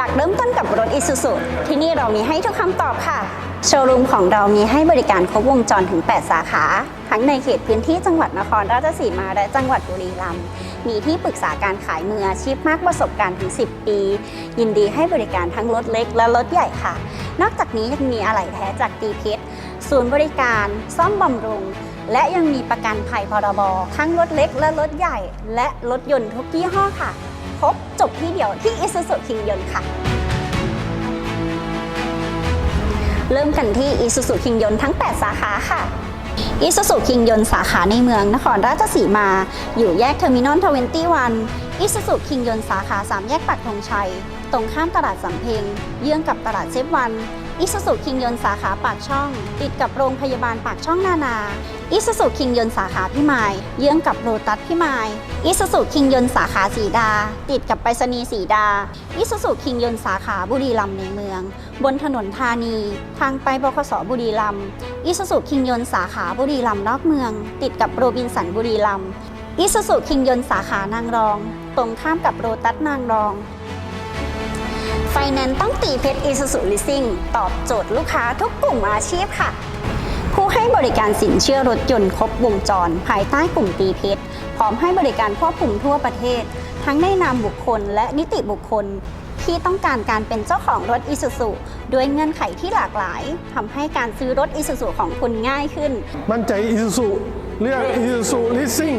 อยากเริ่มต้นกับรถ Isuzu ที่นี่เรามีให้ทุกคำตอบค่ะ โชว์รูมของเรามีให้บริการครบวงจรถึง 8 สาขา ทั้งในเขตพื้นที่จังหวัดนครราชสีมาและจังหวัดบุรีรัมย์มีที่ปรึกษาการขายมืออาชีพมากประสบการณ์ถึง 10 ปี ยินดีให้บริการทั้งรถเล็กและรถใหญ่ค่ะ นอกจากนี้ยังมีอะไหล่แท้จากตีเพชรศูนย์บริการ ซ่อมบำรุง และยังมีประกันภัยพรบทั้งรถเล็กและรถใหญ่ และรถยนต์ทุกยี่ห้อค่ะ ครบจบที่เดียวที่ Isuzu King ยนต์ค่ะ เริ่มกันที่ Isuzu King ยนต์ทั้ง 8 สาขาค่ะ Isuzu King ยนสาขาในเมืองนครราชสีมา อยู่แยกเทอร์มินอล21 Isuzu King ยนสาขา 3 แยกปักธงชัย ตรงข้ามตลาดสำเพ็งเยื้องกับตลาดเซฟวัน Isuzu King ยนสาขาปากช่อง ติดกับโรงพยาบาลปากช่องนานา Isuzu King ยนสาขาพิมายเยื้องกับโรตัสพิมาย Isuzu King ยนสาขาสีดา ติดกับไปรษณีย์สีดา Isuzu King ยนสาขาบุรีรัมย์ในเมือง บนถนนธานี ทางไปบขสบุรีรัมย์อิสุสุคิงยนสาขาบุรีรัมย์นอกเมือง ติดกับโรบินสันบุรีรัมย์อิสุสุคิงยนสาขานางรอง ตรงข้ามกับโรตัสนางรอง ไฟแนนซ์ต้องตีเพชรอิสุสุลิสซิ่งตอบโจทย์ลูกค้าทุกกลุ่มอาชีพค่ะ ผู้ให้บริการสินเชื่อรถยนต์ครบวงจร ภายใต้กลุ่มตีเพชรพร้อมให้บริการควบคุมทั่วประเทศ ทั้งในนามบุคคลและนิติบุคคล ที่ต้องการการเป็นเจ้าของรถอิสุสุด้วยเงื่อนไขที่หลากหลายทำให้การซื้อรถอิสุสุของคุณง่ายขึ้น มั่นใจอีซูซูเรียกอีซูซูลิสซิ่ง